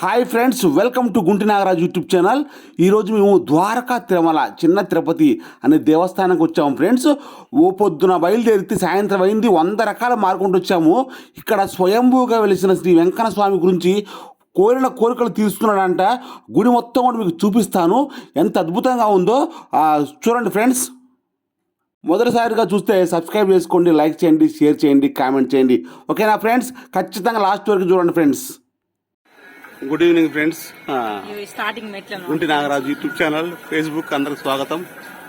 Hi friends welcome to Gunti Nagaraju YouTube channel. ఈరోజు మేము ద్వారకా తిరుమల చిన్న తిరుపతి అనే దేవస్థానానికి వచ్చాము ఫ్రెండ్స్. ఓ పొద్దున బయలుదేరితే సాయంత్రం అయింది వంద రకాల మార్కుంటూ వచ్చాము. ఇక్కడ స్వయంభూగా వెలిసిన శ్రీ వెంకన్న స్వామి గురించి కోరిన కోరికలు తీరుస్తున్నాడంట. గుడి మొత్తం కూడా మీకు చూపిస్తాను. ఎంత అద్భుతంగా ఉందో చూడండి ఫ్రెండ్స్. మొదటిసారిగా చూస్తే సబ్స్క్రైబ్ చేసుకోండి లైక్ చేయండి షేర్ చేయండి కామెంట్ చేయండి. ఓకేనా ఫ్రెండ్స్? ఖచ్చితంగా లాస్ట్ వరకు చూడండి friends. Good evening friends starting Nagaraju YouTube channel Facebook అందరికి స్వాగతం.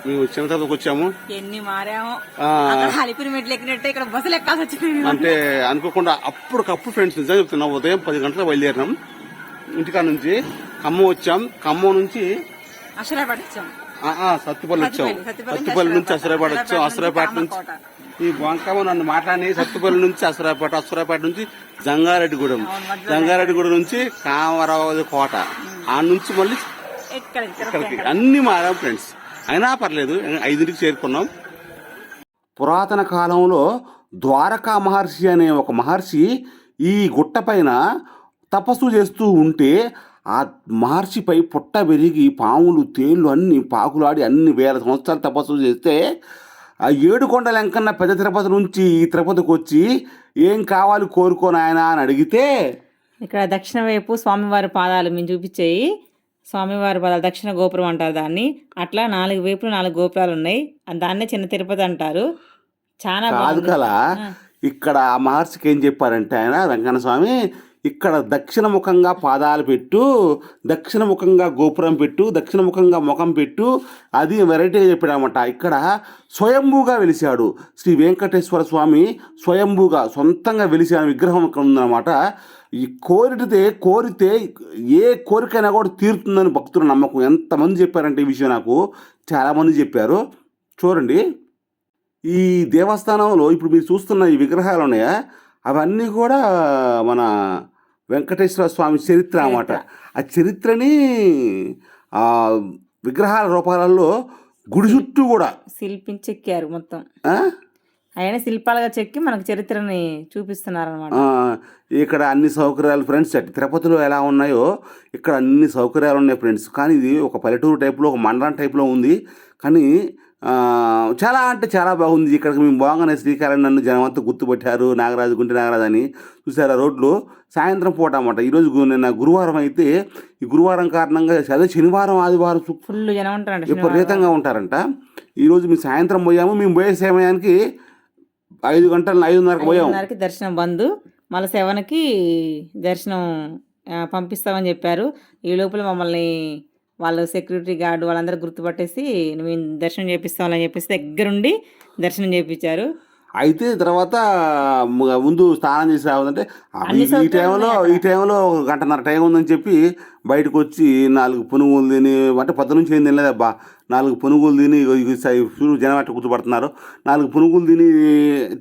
మేము చిన్న తర్వాత వచ్చాము. ఎన్ని మారామో. ఆ. అక్కడ అలిపిరి మెట్లు ఎక్కినట్టే ఇక్కడ బస్సులు ఎక్కాల్సి వచ్చింది. అంటే అనుకోకుండా అప్పటికప్పుడు ఫ్రెండ్స్ నిజంగా చెప్తున్నాం ఉదయం పది గంటలకు బయలుదేరినాం. ఇంటికాడ నుంచి ఖమ్మం వచ్చాం. ఖమ్మం నుంచి ఆ, ఆ, సత్తుపల్లి వచ్చాం. సత్తుపల్లి, నుంచి అసరాపేట అసరాపేట వచ్చాం. అసరాపేట నుంచి. ఈ వంకమ్మ నన్ను మాట్లాడి సత్తుపల్లి నుంచి అసరాపేట అసరాపేట నుంచి జంగారెడ్డిగూడెం. జంగారెడ్డిగూడెం నుంచి కామరావతి కోట. ఆ నుంచి మళ్ళీ ఇక్కడికి అన్ని మారాం ఫ్రెండ్స్. అయినా పర్లేదు ఐదింటికి చేరుకున్నాం. పురాతన కాలంలో ద్వారకా మహర్షి అనే ఒక మహర్షి ఈ గుట్ట పైన తపస్సు చేస్తూ ఉంటే ఆ మహర్షిపై పుట్ట పెరిగి పాములు తేళ్ళు అన్ని పాకులాడి అన్ని వేల సంవత్సరాలు తపస్సు చేస్తే ఆ ఏడు కొండల వెంకన్న పెద్ద తిరుపతి నుంచి ఈ తిరుపతికి వచ్చి ఏం కావాలి కోరుకోను ఆయన అని అడిగితే ఇక్కడ దక్షిణ వైపు స్వామివారి పాదాలు మేము చూపించేయి. స్వామివారి పాదాలు దక్షిణ గోపురం అంటారు దాన్ని. అట్లా నాలుగు వైపులు నాలుగు గోపురాలు ఉన్నాయి. దాన్నే చిన్న తిరుపతి అంటారు. చాలా కదా ఇక్కడ ఆ మహర్షికి ఏం చెప్పారంటే ఆయన వెంకన్న స్వామి ఇక్కడ దక్షిణ ముఖంగా పాదాలు పెట్టు దక్షిణ ముఖంగా గోపురం పెట్టు దక్షిణ ముఖంగా ముఖం పెట్టు. అది వెరైటీగా చెప్పాడనమాట ఇక్కడ స్వయంభూగా వెలిశాడు శ్రీ వెంకటేశ్వర స్వామి స్వయంభూగా సొంతంగా వెలిసిన విగ్రహం ఇక్కడ ఉందన్నమాట. ఈ కోరితే కోరితే ఏ కోరికైనా కూడా తీరుతుందని భక్తుల నమ్మకం. ఎంతమంది చెప్పారంటే ఈ విషయం నాకు? చాలామంది చెప్పారు. చూడండి. ఈ దేవస్థానంలో ఇప్పుడు మీరు చూస్తున్న ఈ విగ్రహాలు ఉన్నాయా? అవన్నీ కూడా మన వెంకటేశ్వర స్వామి చరిత్ర అన్నమాట. ఆ చరిత్రని ఆ విగ్రహాల రూపాలలో గుడి చుట్టూ కూడా. శిల్పించి చెక్కారు మొత్తం? ఆయన శిల్పాలుగా చెక్కి మనకు చరిత్రని చూపిస్తున్నారు అనమాట ఇక్కడ అన్ని సౌకర్యాలు ఫ్రెండ్స్ అటు తిరుపతిలో ఎలా ఉన్నాయో ఇక్కడ అన్ని సౌకర్యాలు ఉన్నాయి ఫ్రెండ్స్. కానీ ఇది ఒక పల్లెటూరు టైప్లో ఒక మండలం టైప్లో ఉంది. కానీ చాలా అంటే చాలా బాగుంది. ఇక్కడికి మేము బాగానే శ్రీకారం నన్ను జనం అంతా గుర్తుపట్టారు. నాగరాజు గుంటి నాగరాజు అని చూసారా రోడ్లు? సాయంత్రం పూట అన్నమాట. ఈరోజు నిన్న గురువారం అయితే ఈ గురువారం కారణంగా అదే శనివారం ఆదివారం ఫుల్ జనం ఉంటారంట విపరీతంగా ఉంటారంట. ఈరోజు మేము సాయంత్రం పోయాము. మేము పోయే సమయానికి ఐదు గంటల ఐదున్నరకు పోయాము. దర్శనం బంద్. మళ్ళీ సెవెన్కి దర్శనం పంపిస్తామని చెప్పారు. ఈ లోపల మమ్మల్ని వాళ్ళు సెక్యూరిటీ గార్డు వాళ్ళందరూ గుర్తుపట్టేసి మేము దర్శనం చేపిస్తామని చెప్పేసి దగ్గరుండి దర్శనం చేయించారు అయితే తర్వాత ముందు స్నానం చేసి రావాలంటే ఈ- టైంలో ఈ టైంలో ఒక గంటన్నర టైం ఉందని చెప్పి బయటకు వచ్చి నాలుగు పునుగులు తిని అంటే పొద్దు నుంచి ఏం తినలేదబ్బా నాలుగు పునుగులు తిని జనం అట్ట గుర్తుపడుతున్నారు. నాలుగు పునుగులు తిని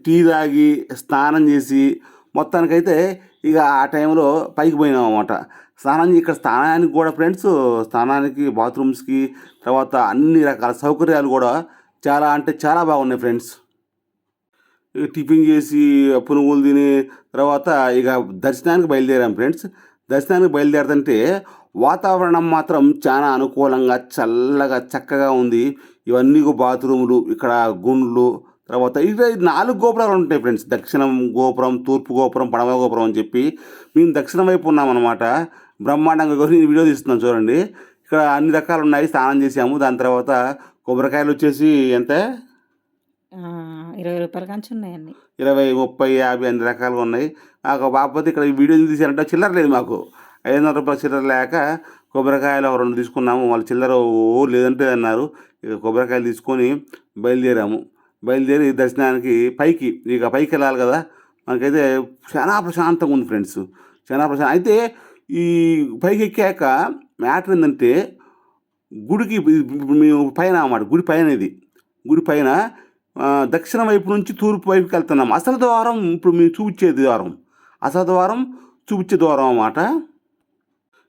టీ తాగి స్నానం చేసి మొత్తానికైతే ఇక ఆ టైంలో పైకి పోయినాం అన్నమాట స్నానానికి ఇక్కడ స్నానానికి కూడా ఫ్రెండ్స్ స్నానానికి బాత్రూమ్స్కి తర్వాత అన్ని రకాల సౌకర్యాలు కూడా చాలా అంటే చాలా బాగున్నాయి ఫ్రెండ్స్ టిఫిన్ చేసి పునుగులు తిని తర్వాత ఇక దర్శనానికి బయలుదేరాం ఫ్రెండ్స్ దర్శనానికి బయలుదేరుతుంటే వాతావరణం మాత్రం చాలా అనుకూలంగా చల్లగా చక్కగా ఉంది. ఇవన్నీ కూడా బాత్రూములు ఇక్కడ గుండ్లు తర్వాత ఇక ఈ నాలుగు గోపురాలు ఉంటాయి ఫ్రెండ్స్. దక్షిణం గోపురం తూర్పు గోపురం పడమ గోపురం అని చెప్పి మేము దక్షిణం వైపు ఉన్నామన్నమాట. బ్రహ్మాండంగా కోసం ఈ వీడియో తీస్తున్నాం చూడండి. ఇక్కడ అన్ని రకాలు ఉన్నాయి. స్నానం చేసాము దాని తర్వాత కొబ్బరికాయలు వచ్చేసి ఎంత? ఇరవై రూపాయల కంచి ఉన్నాయండి. ఇరవై ముప్పై యాభై అన్ని రకాలుగా ఉన్నాయి. నాకు బాకపోతే ఇక్కడ ఈ వీడియో తీసారంటే చిల్లర లేదు మాకు. ఐదు వందల రూపాయల చిల్లర లేక కొబ్బరికాయలు ఒక రెండు తీసుకున్నాము. వాళ్ళు చిల్లర ఓ లేదంటే అన్నారు. ఇక కొబ్బరికాయలు తీసుకొని బయలుదేరాము. బయలుదేరి దర్శనానికి పైకి ఇక పైకి వెళ్ళాలి కదా. మనకైతే చాలా ప్రశాంతంగా ఉంది ఫ్రెండ్స్. చాలా ప్రశాంతం అయితే ఈ పైకి ఎక్కాక మ్యాటర్ ఏంటంటే గుడికి ఇప్పుడు మేము పైన అన్నమాట గుడి పైన ఇది. గుడి పైన దక్షిణ వైపు నుంచి తూర్పు వైపుకి వెళ్తున్నాం. అసలు ద్వారం ఇప్పుడు మేము చూపించే ద్వారం. అసలు ద్వారం చూపించే ద్వారం అన్నమాట.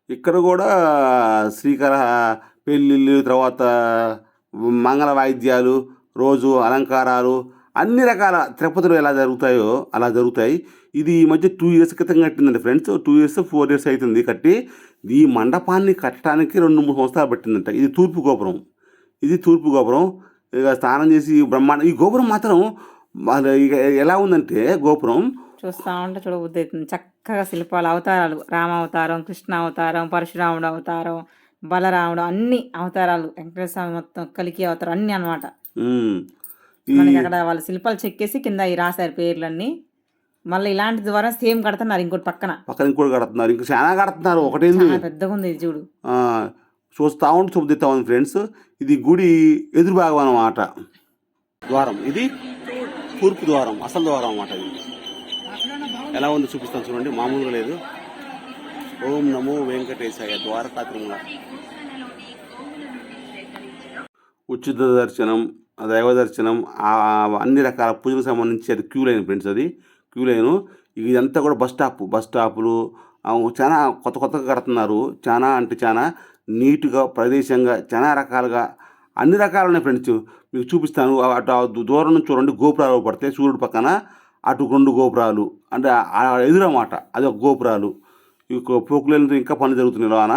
ఇక్కడ కూడా శ్రీకర పెళ్ళిళ్ళు తర్వాత మంగళ వాయిద్యాలు రోజు అలంకారాలు అన్ని రకాల తిరుపతిలో ఎలా జరుగుతాయో అలా జరుగుతాయి. ఇది ఈ మధ్య టూ ఇయర్స్ క్రితం కట్టిందండి friends. Two years four years అవుతుంది కట్టి ఈ మండపాన్ని కట్టడానికి రెండు మూడు సంవత్సరాలు పట్టిందంట. ఇది తూర్పు గోపురం. ఇది తూర్పు గోపురం. ఇక స్నానం చేసి బ్రహ్మాండ ఈ గోపురం మాత్రం ఇక ఎలా ఉందంటే గోపురం చూస్తా ఉంటే చూడబుద్ధి అవుతుంది. చక్కగా శిల్పాలు అవతారాలు రామ అవతారం కృష్ణ అవతారం పరశురాముడు అవతారం బలరాముడు అన్ని అవతారాలు వెంకటేశ్వర స్వామి మొత్తం కలికి అవతారం అన్నీ అన్నమాట. మనకి అక్కడ వాళ్ళు శిల్పాలు చెక్కేసి కింద రాశారు పేర్లన్నీ. మళ్ళీ ఇలాంటి ద్వారా సేమ్ కడుతున్నారు ఇంకోటి పక్కన. పక్కన ఇంకోటి కడుతున్నారు. ఇంకా చాలా కడుతున్నారు. ఒకటేంది? చాలా పెద్దగా ఉంది ఇది చూడు. చూస్తా ఉంటే చూపుతా ఉంది ఫ్రెండ్స్. ఇది గుడి ఎదురు భాగం అన్నమాట. ద్వారం. ఇది తూర్పు ద్వారం అసలు ద్వారం అన్నమాట ఇది. ఎలా ఉందో చూపిస్తాను చూడండి. మామూలుగా లేదు. ఓం నమో వెంకటేశాయ ద్వారకా తిరుమల. ఉచిత దర్శనం. దైవదర్శనం అన్ని రకాల పూజలకు సంబంధించి అది క్యూ లైన్ ఫ్రెండ్స్ అది. Queue line. ఇదంతా కూడా బస్ స్టాప్ బస్ స్టాపులు. చాలా కొత్త కొత్తగా కడుతున్నారు. చాలా అంటే చాలా నీట్గా ప్రదేశంగా చాలా రకాలుగా అన్ని రకాలు ఉన్నాయి ఫ్రెండ్స్. మీకు చూపిస్తాను. అటు దూరం నుంచి చూడండి గోపురాలు పడతాయి సూర్యుడు పక్కన అటు రెండు గోపురాలు. అంటే ఎదురమాట అది ఒక గోపురాలు. ఈ పోకులేని ఇంకా పనులు జరుగుతున్నాయి లోన.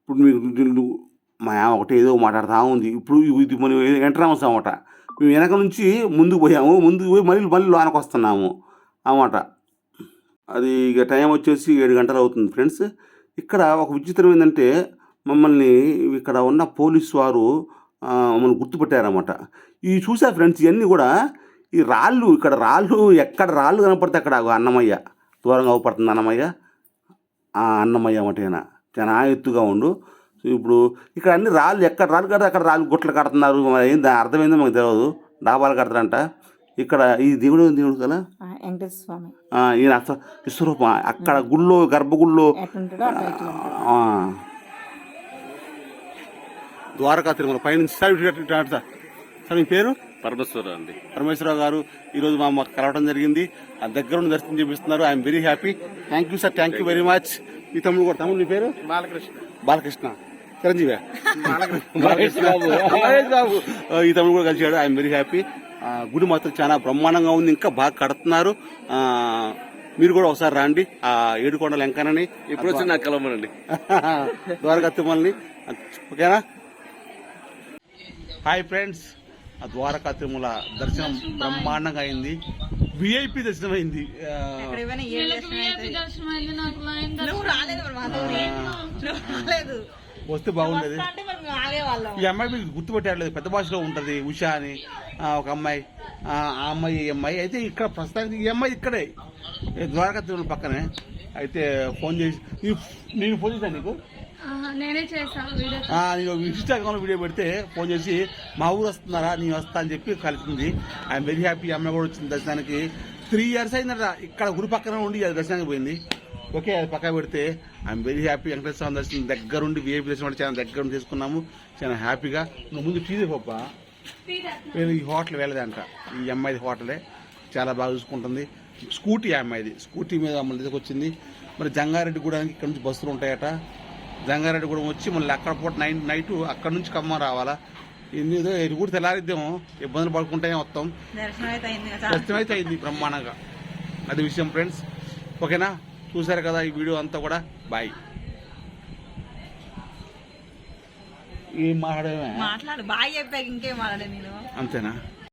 ఇప్పుడు మీకు మా ఆమె ఒకటి ఏదో మాట్లాడుతూ ఉంది. ఇప్పుడు ఇది మనం ఎంటర్ అన్నమాట మేము వెనక నుంచి ముందుకు పోయాము. ముందుకు పోయి మళ్ళీ మళ్ళీ లోనకు వస్తున్నాము అన్నమాట. అది ఇక టైం వచ్చేసి ఏడు గంటలు అవుతుంది ఫ్రెండ్స్. ఇక్కడ ఒక విచిత్రం ఏంటంటే మమ్మల్ని ఇక్కడ ఉన్న పోలీస్ వారు మమ్మల్ని గుర్తుపెట్టారన్నమాట. ఇవి చూసా ఫ్రెండ్స్ ఇవన్నీ కూడా ఈ రాళ్ళు ఇక్కడ రాళ్ళు ఎక్కడ రాళ్ళు కనపడితే అక్కడ అన్నమయ్య. దూరంగా అవపడుతుంది అన్నమయ్య. అన్నమయ్య అన్నమాట ఈయన. చాలా ఎత్తుగా ఉండు. ఇప్పుడు ఇక్కడ అన్ని రాళ్ళు ఎక్కడ రాళ్ళు కడితే అక్కడ రాళ్ళు గుట్టలు కడుతున్నారు. మరి ఏం దాని అర్థమైందో మాకు తెలియదు డాబాలు కడతారంట. ఇక్కడ ఈ దేవుడు దేవుడు కదా? ఆ, వెంకటేశ్వర స్వామి. ఆ, ఈయన విశ్వరూపం అక్కడ గుళ్ళో గర్భగుళ్ళో. ద్వారకా తిరుమల పైనుంచి సార్. సార్ మీ పేరు? పరమేశ్వర అండి. పరమేశ్వరరావు గారు ఈరోజు మా మాకు కలవడం జరిగింది. ఆ దగ్గర ఉండి దర్శనం చేపిస్తున్నారు. I'm very happy. Thank you sir thank you very much. మీ తమ్ముడు కూడా తమ్ముడు మీ పేరు? బాలకృష్ణ. బాలకృష్ణ. చిరంజీవి. మహేష్ బాబు. మహేష్ బాబు. ఈ తమ్ముడు కూడా కలిసాడు ఐఎమ్ వెరీ హ్యాపీ గుడి మాత్రం చాలా బ్రహ్మాండంగా ఉంది. ఇంకా బాగా కడుతున్నారు. మీరు కూడా ఒకసారి రండి. ఆ ఏడుకొండల వెంకనని ఇప్పుడు వచ్చి నాకు కలవమనండి. ద్వారకా తిరుమలని ఓకేనా? హాయ్ ఫ్రెండ్స్ ఆ ద్వారకా తిరుమల దర్శనం బ్రహ్మాండంగా అయింది. విఐపి దర్శనం అయింది. ఆ, వస్తే బాగుండేది. ఈ అమ్మాయి మీకు గుర్తుపెట్టలేదు పెద్ద భాషలో ఉంటది ఉషా అని ఒక అమ్మాయి. ఆ అమ్మాయి ఈ అమ్మాయి. అయితే ఇక్కడ ప్రస్తుతానికి ఈ అమ్మాయి ఇక్కడే. ద్వారకా తిరుమల పక్కనే. అయితే ఫోన్ చేసి నీ- నేను ఫోన్ చేశాను నీకు? నేనే చేశాను వీడియో పెడితే ఫోన్ చేసి మా ఊరు వస్తున్నారా? నేను వస్తా అని చెప్పి కలిసింది. ఐఎమ్ వెరీ హ్యాపీ అమ్మాయి కూడా వచ్చింది దర్శనానికి. త్రీ ఇయర్స్ అయిందట ఇక్కడ గుడి పక్కన ఉండి దర్శనానికి పోయింది. ఓకే అది పక్క పెడితే I'm very happy Venkateswara Swamy దర్శనం దగ్గరుండి విఐపి దర్శనం కూడా చాలా దగ్గర ఉండి చేసుకున్నాము చాలా హ్యాపీగా. నువ్వు ముందు టీజీ పప్ప నేను ఈ హోటల్ వెళ్ళదంట. ఈ అమ్మాయిది హోటలే. చాలా బాగా చూసుకుంటుంది. స్కూటీ అమ్మాయిది. స్కూటీ మీద మళ్ళీ తీసుకొచ్చింది. మరి జంగారెడ్డి కూడా ఇక్కడ నుంచి బస్సులు ఉంటాయట. జంగారెడ్డి కూడా వచ్చి మళ్ళీ అక్కడ పూట నైట్ నైట్ అక్కడ నుంచి ఖమ్మం రావాలా? ఏదో ఇది కూడా తెల్లారిద్దాము. ఇబ్బందులు పడుకుంటేనే వస్తాం దర్శనం అయితే అయింది బ్రహ్మాండంగా. అది విషయం ఫ్రెండ్స్ ఓకేనా? చూసారు కదా ఈ వీడియో అంతా కూడా. బాయ్ ఏం మాట్లాడమే? మాట్లాడు. బాగా చెప్పాక ఇంకేం మాట్లాడే నేను అంతేనా?